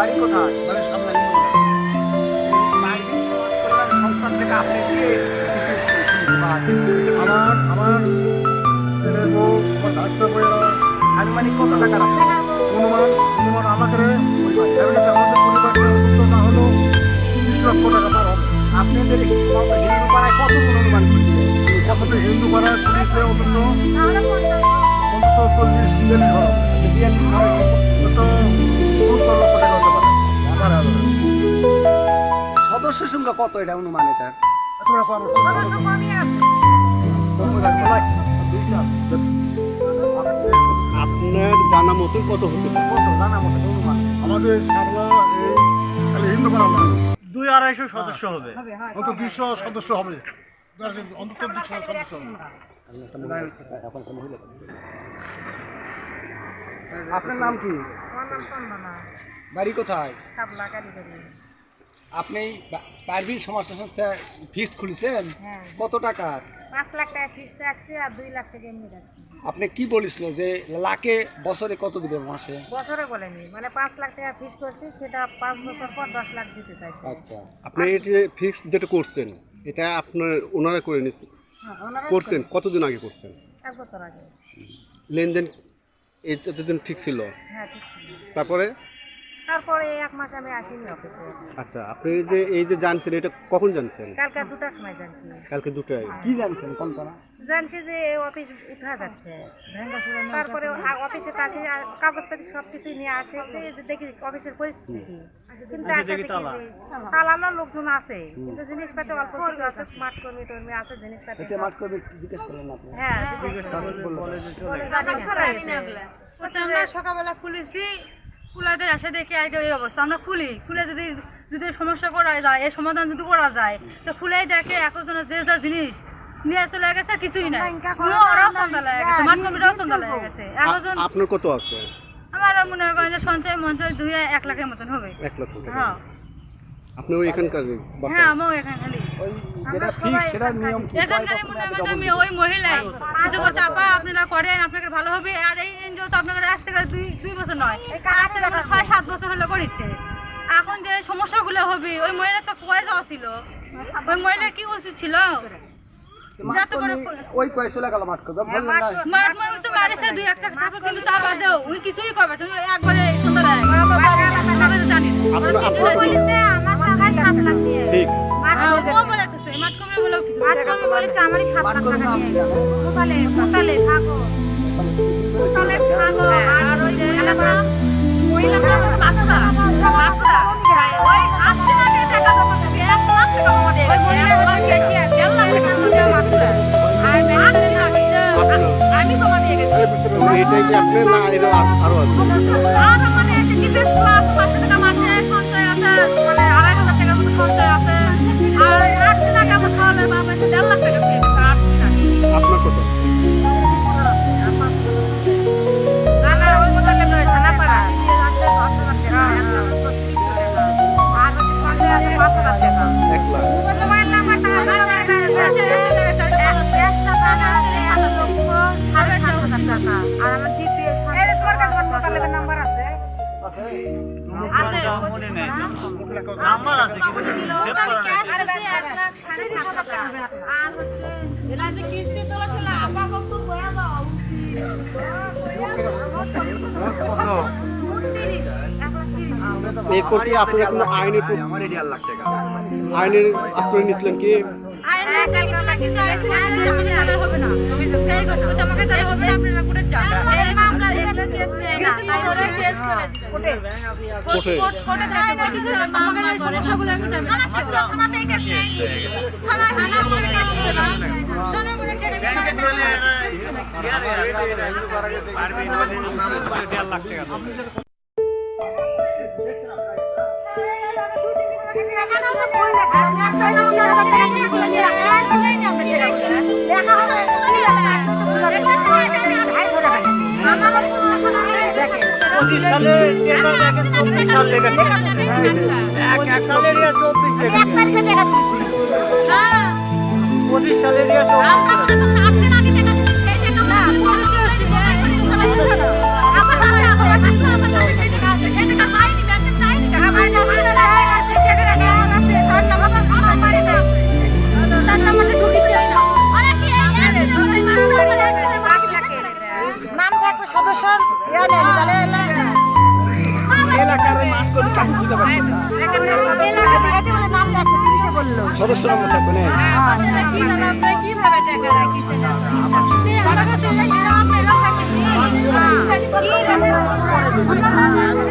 বাড়ি কোথায়? মানে সামনে সংস্থান থেকে আপনি কি আমার আমার ছেলের বউ আমার ডাক্তার বইয়েরা আনুমানিক কত টাকা রাখছেন অনুমান অনুমান আমাকে ফ্যামিলিতে আমাদের পরিবারটা অন্তত না হলেও তিরিশ লক্ষ টাকা পার হবে আপনাদের হিন্দু পাড়ায় কত অনুমান করছেন কতটা হিন্দু পাড়ায় পুলিশে অন্তত অন্তত চল্লিশ বিয়াল্লিশ ঘর সদস্য কত এটা অনুমান এটা? পাবো আপনার জানা মতো কত হতে কত? জানা মতো অনুমান। আমাদের সামলা এই খালি হিন্দু দুই আড়াইশো সদস্য হবে। অন্তত দুইশো সদস্য হবে। অন্তত দুশো সদস্য হবে। আপনার নাম কি? বাড়ি কোথায়? আপনি পারভিন সমাজ সংস্থা ফিস্ট খুলেছেন? হ্যাঁ। কত টাকার পাঁচ লাখ টাকা ফিস রাখছি আর দুই লাখ টাকা এমনি রাখছি। আপনি কি বলেছিল যে লাখে বছরে কত দিবে মাসে? বছরে বলেনি মানে পাঁচ লাখ টাকা ফিস করছি সেটা পাঁচ বছর পর দশ লাখ দিতে চাইছি। আচ্ছা। আপনি যে ফিক্সড যেটা করছেন এটা আপনার ওনারা করে নিচ্ছে হ্যাঁ, ওনারা করছেন? কতদিন আগে করছেন? এক বছর আগে। লেনদেন এতদিন ঠিক ছিল। হ্যাঁ ঠিক ছিল। তারপরে? তারপরে এক মাস আমি আসিনি অফিসে আচ্ছা আপনি যে এই যে জানছেন এটা কখন জানছেন? কালকে দুটার সময় জানছি। কালকে দুটায়। কি জানছেন? কোন করা। জানছি যে এই অফিস উঠা যাচ্ছে। তারপরে অফিসের কাছে আর কাগজপাতি সব কিছুই নিয়ে আসে। যে যে দেখি অফিসের পরিস্থিতি কি। কিন্তু আসে দেখি যে তালানো লোকজন আছে কিন্তু জিনিসপাতি অল্প কিছু আছে স্মার্ট কর্মী টর্মী আছে জিনিসপাতি এতে মাঠ করবে জিজ্ঞেস করলেন আপনি? হ্যাঁ জিজ্ঞেস করে। বলে জানি না। আমরা সকালবেলা খুলেছি খুলাতে এসে দেখি আজকে এই অবস্থা। আমরা খুলি। খুলে যদি যদি সমস্যা করা যায় এই সমাধান যদি করা যায় তো খুলেই দেখে একজনের যে যা জিনিস নিয়ে চলে গেছে কিছুই নাই। কোনো ওরাও সন্ধ্যা লেগে গেছে। মাঠ কমিটাও সন্ধ্যা লেগে গেছে। একজন আপনার কত আছে? আমার মনে করেন যে সঞ্চয় মঞ্চয় দুই এক লাখের মতন হবে। এক টাকা। হ্যাঁ। আপনি ওই এখানকার হ্যাঁ আমিও এখানে খালি ওই যেটা ফিক্স সেটা নিয়ম এখানকার মনে করেন আমি ওই মহিলাই। কিন্তু বলছে আপা আপনারা করেন আপনাকে ভালো হবে আর এই এনজিও তো আপনাদের আজ থেকে দুই দুই বছর নয়। আজ থেকে ছয় সাত বছর হলো করিচ্ছে। এখন যে সমস্যাগুলো হবে ওই মহিলা তো কয়ে যাওয়া ছিল। ওই মহিলার কি উচিত ছিল? ওই মাঠ করবে তো মারিছে দুই একটা কিন্তু তা বাদেও ওই কিছুই করবে তুমি একবারে লাগে জানি আমি দিয়ে গেছি এটাই কি আপনার না এর আরও আছে। আর মানে একটা জিপিএস প্লাস বাবা দেড় লাখ টাকা নাম্বার আছে কিন্তু সেভ করা নাই। আর এক লাখ সাড়ে সাত হাজার টাকা আর হচ্ছে উনত্রিশ, এক লাখ তিরিশ। এরপর কি আপনি কোনো আইনের আইনের আশ্রয় নিয়েছিলেন কি? আইনের একটা কিছু না কিন্তু আইন থেকে আসলে আমাকে জানা হবে না। সেই কথা আমাকে জানা হবে আপনারা কোর্টে যান। মামলার কেস নেয় না, তাই ওরা শেষ করে দিবে। কোর্টে কোর্ট কোর্টে যাইতে কিছু না সমস্যাগুলো আমি দেবে না থানাতেই কেস নেয় থানায় থানা করে কেস দিবে না জনগণের টেনে পঁচিশ সালে চব্বিশ সাল লেগেছে এক এক সালের চব্বিশ পঁচিশ সালের চব্বিশ টাকা রাখি সেটা এই আমার